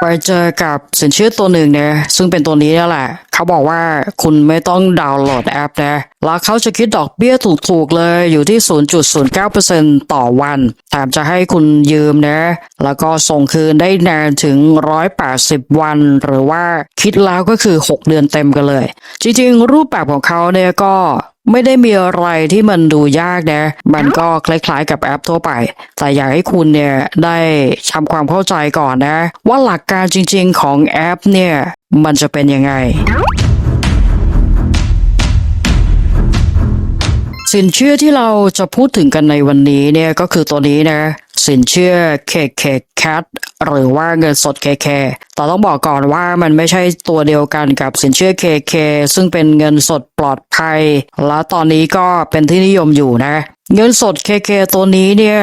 ไปเจอกับสินเชื่อตัวหนึ่งเนี่ยซึ่งเป็นตัวนี้นี่แหละ เขาบอกว่าคุณไม่ต้องดาวน์โหลดแอปนะแล้วเขาจะคิดดอกเบี้ยถูกๆเลยอยู่ที่ 0.09%ต่อวันแถมจะให้คุณยืมนะ แล้วก็ส่งคืนได้นานถึง 180 วัน หรือว่าคิดแล้วก็คือ 6 เดือนเต็มกันเลย จริงๆ รูปแบบของเขาเนี่ยก็ ไม่ได้มีอะไรที่มันดูยากนะ มันก็คล้ายๆกับแอปทั่วไป แต่อยากให้คุณเนี่ยได้ทำความเข้าใจก่อนนะ ว่าหลักการจริงๆของแอปเนี่ย มันจะเป็นยังไง สินเชื่อที่เราจะพูดถึงกันในวันนี้เนี่ยก็คือตัวนี้นะสินเชื่อ KK Cat หรือว่าเงินสด KK แต่ต้องบอกก่อนว่ามันไม่ใช่ตัวเดียวกันกับสินเชื่อ KK ซึ่งเป็นเงินสดปลอดภัย และตอนนี้ก็เป็นที่นิยมอยู่นะ เงินสด KK ตัวนี้เนี่ย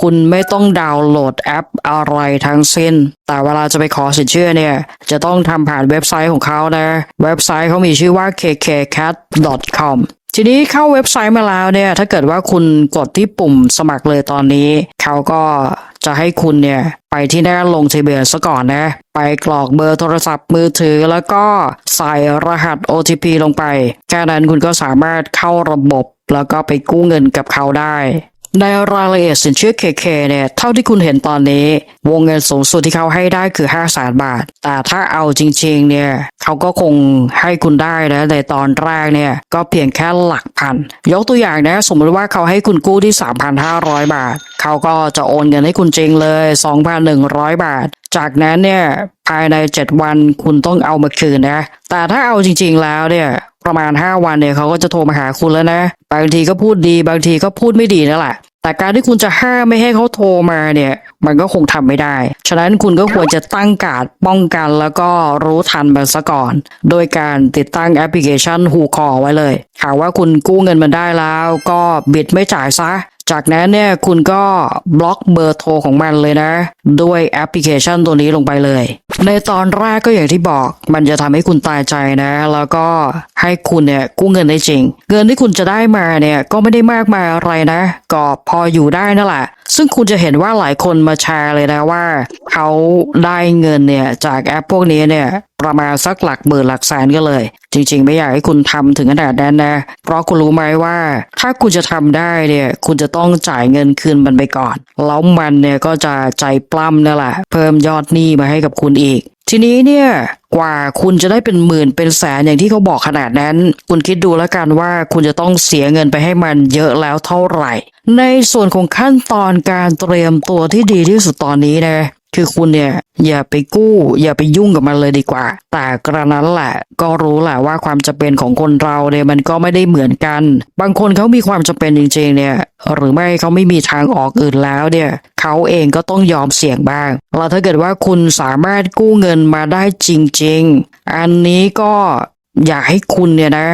คุณไม่ต้องดาวน์โหลดแอปอะไรทั้งสิ้น แต่เวลาจะไปขอสินเชื่อเนี่ย จะต้องทำผ่านเว็บไซต์ของเขานะ เว็บไซต์เขามีชื่อว่า kkcat.com ทีนี้เข้าเว็บไซต์มาแล้วเนี่ย ถ้าเกิดว่าคุณกดที่ปุ่มสมัครเลยตอนนี้ เขาก็จะให้คุณเนี่ย ไปที่หน้าลงทะเบียนซะก่อนนะ ไปกรอกเบอร์โทรศัพท์มือถือแล้วก็ใส่รหัส OTP ลงไป แค่นั้นคุณก็สามารถเข้าระบบแล้วก็ไปกู้เงินกับเขาได้ ในรายละเอียดสินเชื่อ KK เนี่ยเท่าที่คุณเห็นตอนนี้ วงเงินสูงสุดที่เขาให้ได้คือ5 0 0แสนบาท แต่ถ้าเอาจริงๆเนี่ยเขาก็คงให้คุณได้นะในตอนแรกเนี่ยก็เพียงแค่หลักพัน ยกตัวอย่างนะสมมติว่าเขาให้คุณกู้ที่ 3,500 บาท เขาก็จะโอนเงินให้คุณจริงเลย 2,100 บาท จากนั้นเนี่ยภายใน 7 วันคุณต้องเอามาคืนนะแต่ถ้าเอาจริงๆแล้วเนี่ย ประมาณ 5 วันเนี่ยเขาก็จะโทรมาหาคุณแล้วนะ บางทีก็พูดดี บางทีก็พูดไม่ดีนั่นแหละ แต่การที่คุณจะห้ามไม่ให้เขาโทรมาเนี่ย มันก็คงทำไม่ได้ ฉะนั้นคุณก็ควรจะตั้งการดป้องกันแล้วก็รู้ทันมันซะก่อน โดยการติดตั้งแอปพลิเคชันหูคอไว้เลย หากว่าคุณกู้เงินมันได้แล้ว ก็บิดไม่จ่ายซะจากนั้นเนี่ยคุณก็บล็อกเบอร์โทรของมันเลยนะ ด้วยแอปพลิเคชันตัวนี้ลงไปเลย ในตอนแรกก็อย่างที่บอก มันจะทำให้คุณตายใจนะ แล้วก็ให้คุณเนี่ยกู้เงินได้จริง เงินที่คุณจะได้มาเนี่ยก็ไม่ได้มากมายอะไรนะ ก็พออยู่ได้นั่นแหละ ซึ่งคุณจะเห็นว่าหลายคนมาแชร์เลยนะว่า เขาได้เงินเนี่ยจากแอปพวกนี้เนี่ยประมาณสักหลักหมื่นหลักแสนก็เลย จริง ๆ ไม่อยากให้คุณทำถึงขนาดนั้นนะ เพราะคุณรู้ไหมว่า ถ้าคุณจะทำได้เนี่ยคุณจะต้องจ่ายเงินคืนมันไปก่อน แล้วมันเนี่ยก็จะใจปล้ำนั่นแหละเพิ่มยอดหนี้มาให้กับคุณอีกทีนี้เนี่ยกว่าคุณจะได้เป็นหมื่นเป็นแสนอย่างที่เขาบอกขนาดนั้น คุณคิดดูแล้วกันว่าคุณจะต้องเสียเงินไปให้มันเยอะแล้วเท่าไหร่ ในส่วนของขั้นตอนการเตรียมตัวที่ดีที่สุดตอนนี้นะ คือคุณเนี่ยอย่าไปกู้ อย่าไปยุ่งกับมันเลยดีกว่า แต่กระนั้นแหละ ก็รู้แหละว่าความจำเป็นของคนเราเนี่ยมันก็ไม่ได้เหมือนกัน บางคนเขามีความจำเป็นจริงๆเนี่ยหรือไม่เขาไม่มีทางออกอื่นแล้วเนี่ยเขาเองก็ต้องยอมเสี่ยงบ้างแล้วถ้าเกิดว่าคุณสามารถกู้เงินมาได้จริง ๆ อันนี้ก็อยากให้คุณเนี่ยนะ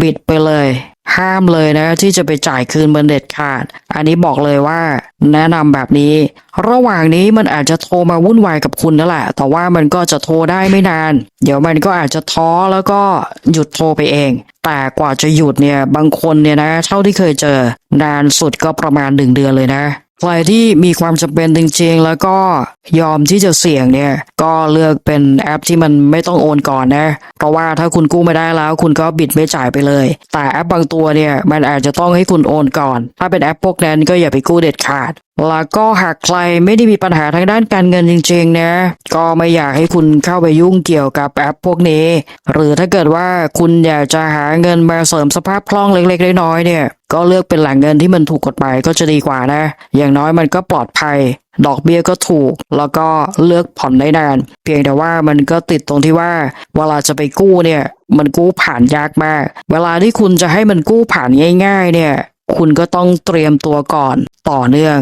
บิดไปเลย ห้ามเลยนะที่จะไปจ่ายคืนมันเด็ดขาด อันนี้บอกเลยว่า แนะนำแบบนี้ ระหว่างนี้มันอาจจะโทรมาวุ่นวายกับคุณนั่นแหละ แต่ว่ามันก็จะโทรได้ไม่นาน เดี๋ยวมันก็อาจจะท้อแล้วก็หยุดโทรไปเอง แต่กว่าจะหยุดเนี่ยบางคนเนี่ยนะ เท่าที่เคยเจอนานสุดก็ประมาณหนึ่งเดือนเลยนะ ใครที่มีความจำเป็นจริงๆ แล้วก็ยอมที่จะเสี่ยงเนี่ย ก็เลือกเป็นแอปที่มันไม่ต้องโอนก่อนนะ เพราะว่าถ้าคุณกู้ไม่ได้แล้วคุณก็บิดไม่จ่ายไปเลย แต่แอปบางตัวเนี่ยมันอาจจะต้องให้คุณโอนก่อน ถ้าเป็นแอปพวกนั้นก็อย่าไปกู้เด็ดขาด แล้วก็หากใครไม่ได้มีปัญหาทางด้านการเงินจริงๆนะก็ไม่อยากให้คุณเข้าไปยุ่งเกี่ยวกับแอปพวกนี้ หรือถ้าเกิดว่าคุณอยากจะหาเงินมาเสริมสภาพคล่องเล็กๆน้อยๆเนี่ย ก็เลือกเป็นแหล่งเงินที่มันถูกกฎหมายก็จะดีกว่านะ อย่างน้อยมันก็ปลอดภัย ดอกเบี้ยก็ถูก แล้วก็เลือกผ่อนได้นาน เพียงแต่ว่ามันก็ติดตรงที่ว่า เวลาจะไปกู้เนี่ย มันกู้ผ่านยากมาก เวลาที่คุณจะให้มันกู้ผ่านง่าย ๆ เนี่ย คุณก็ต้องเตรียมตัวก่อนต่อเนื่อง